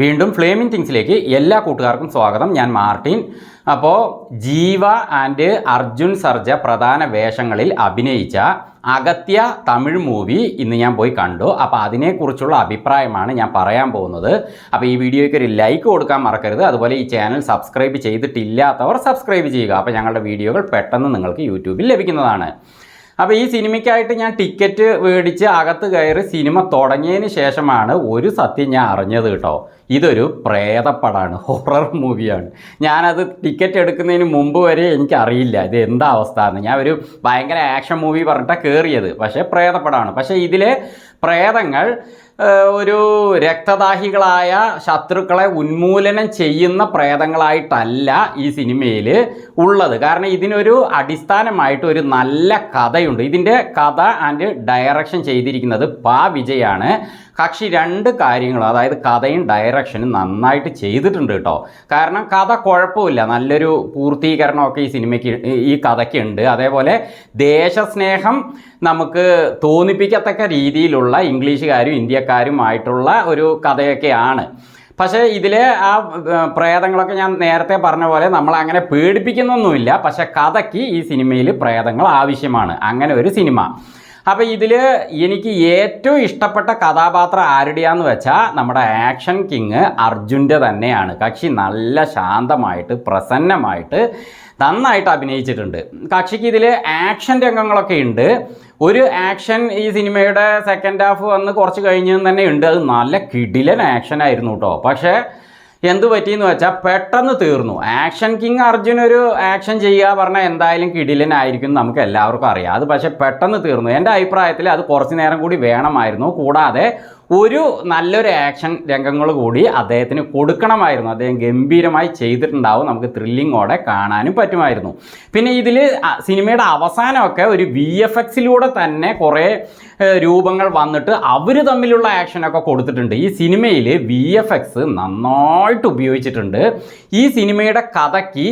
വീണ്ടും ഫ്ലെയിമിംഗ് തിങ്സിലേക്ക് എല്ലാ കൂട്ടുകാർക്കും സ്വാഗതം. ഞാൻ മാർട്ടിൻ. അപ്പോൾ ജീവ ആൻഡ് അർജുൻ സർജ പ്രധാന വേഷങ്ങളിൽ അഭിനയിച്ച അഗത്യ തമിഴ് മൂവി ഇന്ന് ഞാൻ പോയി കണ്ടു. അപ്പോൾ അതിനെക്കുറിച്ചുള്ള അഭിപ്രായമാണ് ഞാൻ പറയാൻ പോകുന്നത്. അപ്പോൾ ഈ വീഡിയോയ്ക്ക് ഒരു ലൈക്ക് കൊടുക്കാൻ മറക്കരുത്. അതുപോലെ ഈ ചാനൽ സബ്സ്ക്രൈബ് ചെയ്തിട്ടില്ലാത്തവർ സബ്സ്ക്രൈബ് ചെയ്യുക. അപ്പോൾ ഞങ്ങളുടെ വീഡിയോകൾ പെട്ടെന്ന് നിങ്ങൾക്ക് യൂട്യൂബിൽ ലഭിക്കുന്നതാണ്. അപ്പോൾ ഈ സിനിമയ്ക്കായിട്ട് ഞാൻ ടിക്കറ്റ് മേടിച്ച് അകത്ത് കയറി സിനിമ തുടങ്ങിയതിന് ശേഷമാണ് ഒരു സത്യം ഞാൻ അറിഞ്ഞത് കേട്ടോ. ഇതൊരു പ്രേതപ്പടാണ് ഹൊറർ മൂവിയാണ് ഞാനത് ടിക്കറ്റ് എടുക്കുന്നതിന് മുമ്പ് വരെ എനിക്കറിയില്ല ഇത് എന്താ അവസ്ഥ എന്ന്. ഞാൻ ഒരു ഭയങ്കര ആക്ഷൻ മൂവി പറഞ്ഞിട്ടാണ് കയറിയത് പക്ഷേ പ്രേതപ്പടാണ്. പക്ഷേ ഇതിലെ പ്രേതങ്ങൾ ഒരു രക്തദാഹികളായ ശത്രുക്കളെ ഉന്മൂലനം ചെയ്യുന്ന പ്രേതങ്ങളായിട്ടല്ല ഈ സിനിമയിൽ ഉള്ളത്. കാരണം ഇതിനൊരു അടിസ്ഥാനമായിട്ട് ഒരു നല്ല കഥയുണ്ട്. ഇതിന്റെ കഥ ആൻഡ് ഡയറക്ഷൻ ചെയ്തിരിക്കുന്നത് പാ വിജയാണ്. കക്ഷി രണ്ട് കാര്യങ്ങളും അതായത് കഥയും ഡയറക്ഷനും നന്നായിട്ട് ചെയ്തിട്ടുണ്ട് കേട്ടോ. കാരണം കഥ കുഴപ്പമില്ല. നല്ലൊരു പൂർത്തീകരണമൊക്കെ ഈ സിനിമയ്ക്ക് ഈ കഥയ്ക്ക് ഉണ്ട്. അതേപോലെ ദേശസ്നേഹം നമുക്ക് തോന്നിപ്പിക്കത്തക്ക രീതിയിലുള്ള ഇംഗ്ലീഷുകാരും ഇന്ത്യക്കാരുമായിട്ടുള്ള ഒരു കഥയൊക്കെയാണ്. പക്ഷേ ഇതിലെ ആ പ്രേതങ്ങളൊക്കെ ഞാൻ നേരത്തെ പറഞ്ഞ പോലെ നമ്മൾ അങ്ങനെ പേടിപ്പിക്കുന്നൊന്നുമില്ല. പക്ഷെ കഥയ്ക്ക് ഈ സിനിമയിൽ പ്രേതങ്ങൾ ആവശ്യമാണ്. അങ്ങനെ ഒരു സിനിമ. അപ്പോൾ ഇതിൽ എനിക്ക് ഏറ്റവും ഇഷ്ടപ്പെട്ട കഥാപാത്രം ആരുടെയാന്ന് വെച്ചാൽ നമ്മുടെ ആക്ഷൻ കിങ് അർജുന്റെ തന്നെയാണ്. കക്ഷി നല്ല ശാന്തമായിട്ട് പ്രസന്നമായിട്ട് നന്നായിട്ട് അഭിനയിച്ചിട്ടുണ്ട്. കക്ഷിക്ക് ഇതിൽ ആക്ഷൻ രംഗങ്ങളൊക്കെ ഉണ്ട്. ഒരു ആക്ഷൻ ഈ സിനിമയുടെ സെക്കൻഡ് ഹാഫ് വന്ന് കുറച്ച് കഴിഞ്ഞ് തന്നെ ഉണ്ട്. അത് നല്ല കിടിലൻ ആക്ഷൻ ആയിരുന്നു കേട്ടോ പക്ഷേ എന്ത് പറ്റിയെന്ന് വെച്ചാൽ പെട്ടെന്ന് തീർന്നു. ആക്ഷൻ കിങ് അർജുൻ ഒരു ആക്ഷൻ ചെയ്യുക പറഞ്ഞാൽ എന്തായാലും കിടിലനായിരിക്കും നമുക്ക് എല്ലാവർക്കും അറിയാം. അത് പക്ഷേ പെട്ടെന്ന് തീർന്നു. എന്റെ അഭിപ്രായത്തിൽ അത് കുറച്ച് നേരം കൂടി വേണമായിരുന്നു. കൂടാതെ ഒരു നല്ലൊരു ആക്ഷൻ രംഗങ്ങൾ കൂടി അദ്ദേഹത്തിന് കൊടുക്കണമായിരുന്നു. അദ്ദേഹം ഗംഭീരമായി ചെയ്തിട്ടുണ്ടാവും. നമുക്ക് ത്രില്ലിങ്ങോടെ കാണാനും പറ്റുമായിരുന്നു. പിന്നെ ഇതിൽ സിനിമയുടെ അവസാനമൊക്കെ ഒരു വി എഫ് എക്സിലൂടെ തന്നെ കുറേ രൂപങ്ങൾ വന്നിട്ട് അവർ തമ്മിലുള്ള ആക്ഷനൊക്കെ കൊടുത്തിട്ടുണ്ട്. ഈ സിനിമയിൽ വി എഫ് എക്സ് നന്നായിട്ട് ഉപയോഗിച്ചിട്ടുണ്ട്. ഈ സിനിമയുടെ കഥയ്ക്ക്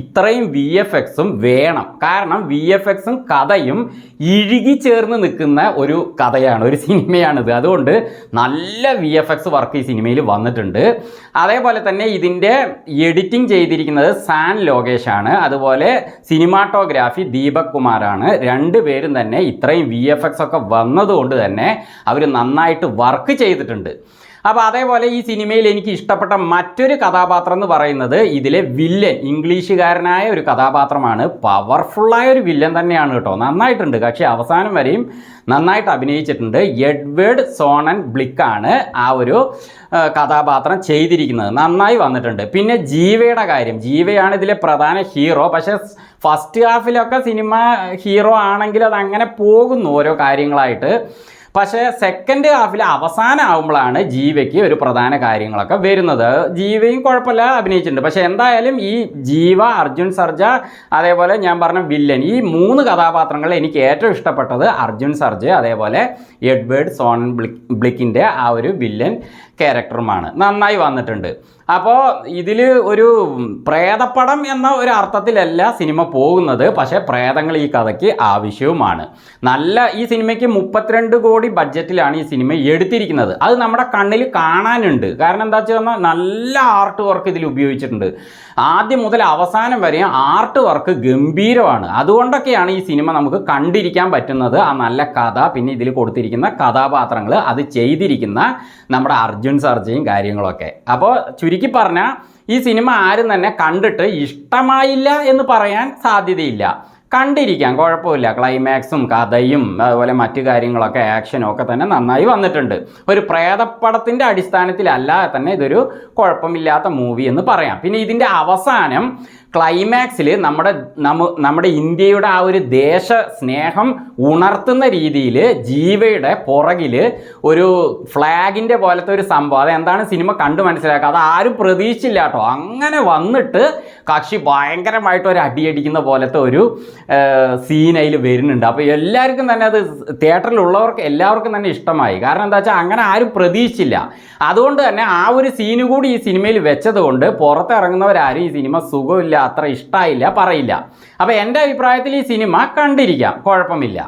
ഇത്രയും വി എഫ് എക്സും വേണം. കാരണം വി എഫ് എക്സും കഥയും ഇഴുകി ചേർന്ന് നിൽക്കുന്ന ഒരു കഥയാണ് ഒരു സിനിമയാണിത്. അതുകൊണ്ട് നല്ല വി എഫ് എക്സ് വർക്ക് ഈ സിനിമയിൽ വന്നിട്ടുണ്ട്. അതേപോലെ തന്നെ ഇതിന്റെ എഡിറ്റിംഗ് ചെയ്തിരിക്കുന്നത് സാൻ ലോകേഷാണ് അതുപോലെ സിനിമാറ്റോഗ്രാഫി ദീപക് കുമാറാണ് രണ്ടുപേരും തന്നെ ഇത്രയും വി എഫ് എക്സ് ഒക്കെ വന്നതുകൊണ്ട് തന്നെ അവർ നന്നായിട്ട് വർക്ക് ചെയ്തിട്ടുണ്ട്. അപ്പോൾ അതേപോലെ ഈ സിനിമയിൽ എനിക്ക് ഇഷ്ടപ്പെട്ട മറ്റൊരു കഥാപാത്രം എന്ന് പറയുന്നത് ഇതിലെ വില്ലൻ ഇംഗ്ലീഷുകാരനായ ഒരു കഥാപാത്രമാണ്. പവർഫുള്ളായ ഒരു വില്ലൻ തന്നെയാണ് കേട്ടോ. നന്നായിട്ടുണ്ട്. പക്ഷേ അവസാനം വരെയും നന്നായിട്ട് അഭിനയിച്ചിട്ടുണ്ട്. എഡ്വേർഡ് സോണൻ ബ്ലിക്കാണ് ആ ഒരു കഥാപാത്രം ചെയ്തിരിക്കുന്നത്. നന്നായി വന്നിട്ടുണ്ട്. പിന്നെ ജീവയുടെ കാര്യം. ജീവയാണ് ഇതിലെ പ്രധാന ഹീറോ. പക്ഷേ ഫസ്റ്റ് ഹാഫിലൊക്കെ സിനിമ ഹീറോ ആണെങ്കിൽ അത് അങ്ങനെ പോകുന്നു ഓരോ കാര്യങ്ങളായിട്ട്. പക്ഷേ സെക്കൻഡ് ഹാഫിൽ അവസാനം ആകുമ്പോഴാണ് ജീവയ്ക്ക് ഒരു പ്രധാന കാര്യങ്ങളൊക്കെ വരുന്നത്. ജീവയും കുഴപ്പമില്ല അഭിനയിച്ചിട്ടുണ്ട്. പക്ഷേ എന്തായാലും ഈ ജീവ അർജുൻ സർജ അതേപോലെ ഞാൻ പറഞ്ഞ വില്ലൻ ഈ മൂന്ന് കഥാപാത്രങ്ങൾ എനിക്ക് ഏറ്റവും ഇഷ്ടപ്പെട്ടത് അർജുൻ സർജ അതേപോലെ എഡ്വേർഡ് സോൺ ബ്ലിക് ബ്ലിക്കിന്റെ ആ ഒരു വില്ലൻ ക്യാരക്ടറുമാണ് നന്നായി വന്നിട്ടുണ്ട്. അപ്പോൾ ഇതിൽ ഒരു പ്രേതപ്പടം എന്ന ഒരു അർത്ഥത്തിലല്ല സിനിമ പോകുന്നത്. പക്ഷേ പ്രേതങ്ങൾ ഈ കഥയ്ക്ക് ആവശ്യവുമാണ്. നല്ല ഈ സിനിമയ്ക്ക് മുപ്പത്തിരണ്ട് കോടി ബഡ്ജറ്റിലാണ് ഈ സിനിമ എടുത്തിരിക്കുന്നത്. അത് നമ്മുടെ കണ്ണിൽ കാണാനുണ്ട്. കാരണം എന്താ വെച്ചാൽ നല്ല ആർട്ട് വർക്ക് ഇതിൽ ഉപയോഗിച്ചിട്ടുണ്ട്. ആദ്യം മുതൽ അവസാനം വരെ ആർട്ട് വർക്ക് ഗംഭീരമാണ്. അതുകൊണ്ടൊക്കെയാണ് ഈ സിനിമ നമുക്ക് കണ്ടിരിക്കാൻ പറ്റുന്നത്. ആ നല്ല കഥ പിന്നെ ഇതിൽ കൊടുത്തിരിക്കുന്ന കഥാപാത്രങ്ങൾ അത് ചെയ്തിരിക്കുന്ന നമ്മുടെ അർജുൻ സർജയും കാര്യങ്ങളൊക്കെ. അപ്പോൾ ചുരുക്കി പറഞ്ഞാൽ ഈ സിനിമ ആരും തന്നെ കണ്ടിട്ട് ഇഷ്ടമായില്ല എന്ന് പറയാൻ സാധ്യതയില്ല. കണ്ടിരിക്കാം കുഴപ്പമില്ല. ക്ലൈമാക്സും കഥയും അതുപോലെ മറ്റു കാര്യങ്ങളൊക്കെ ആക്ഷനും ഒക്കെ തന്നെ നന്നായി വന്നിട്ടുണ്ട്. ഒരു പ്രേതപ്പടത്തിന്റെ അടിസ്ഥാനത്തിലല്ലാതെ തന്നെ ഇതൊരു കുഴപ്പമില്ലാത്ത മൂവി എന്ന് പറയാം. പിന്നെ ഇതിന്റെ അവസാനം ക്ലൈമാക്സിൽ നമ്മുടെ നമ്മ നമ്മുടെ ഇന്ത്യയുടെ ആ ഒരു ദേശ സ്നേഹം ഉണർത്തുന്ന രീതിയിൽ ജീവയുടെ പുറകിൽ ഒരു ഫ്ലാഗിന്റെ പോലത്തെ ഒരു സംഭവം. അത് എന്താണ് സിനിമ കണ്ടു മനസ്സിലാക്കുക അത് ആരും പ്രതീക്ഷിച്ചില്ല കേട്ടോ. അങ്ങനെ വന്നിട്ട് കക്ഷി ഭയങ്കരമായിട്ട് ഒരു അടിയടിക്കുന്ന പോലത്തെ ഒരു സീൻ അതിൽ വരുന്നുണ്ട്. അപ്പോൾ എല്ലാവർക്കും തന്നെ അത് തിയേറ്ററിലുള്ളവർക്ക് എല്ലാവർക്കും തന്നെ ഇഷ്ടമായി. കാരണം എന്താ വെച്ചാൽ അങ്ങനെ ആരും പ്രതീക്ഷിച്ചില്ല. അതുകൊണ്ട് തന്നെ ആ ഒരു സീന് കൂടി ഈ സിനിമയിൽ വെച്ചതുകൊണ്ട് പുറത്തിറങ്ങുന്നവരാരും ഈ സിനിമ സുഖമില്ല അത്ര ഇഷ്ടമായില്ല പറയില്ല. അപ്പോൾ എന്റെ അഭിപ്രായത്തിൽ ഈ സിനിമ കണ്ടിരിക്കാം കുഴപ്പമില്ല.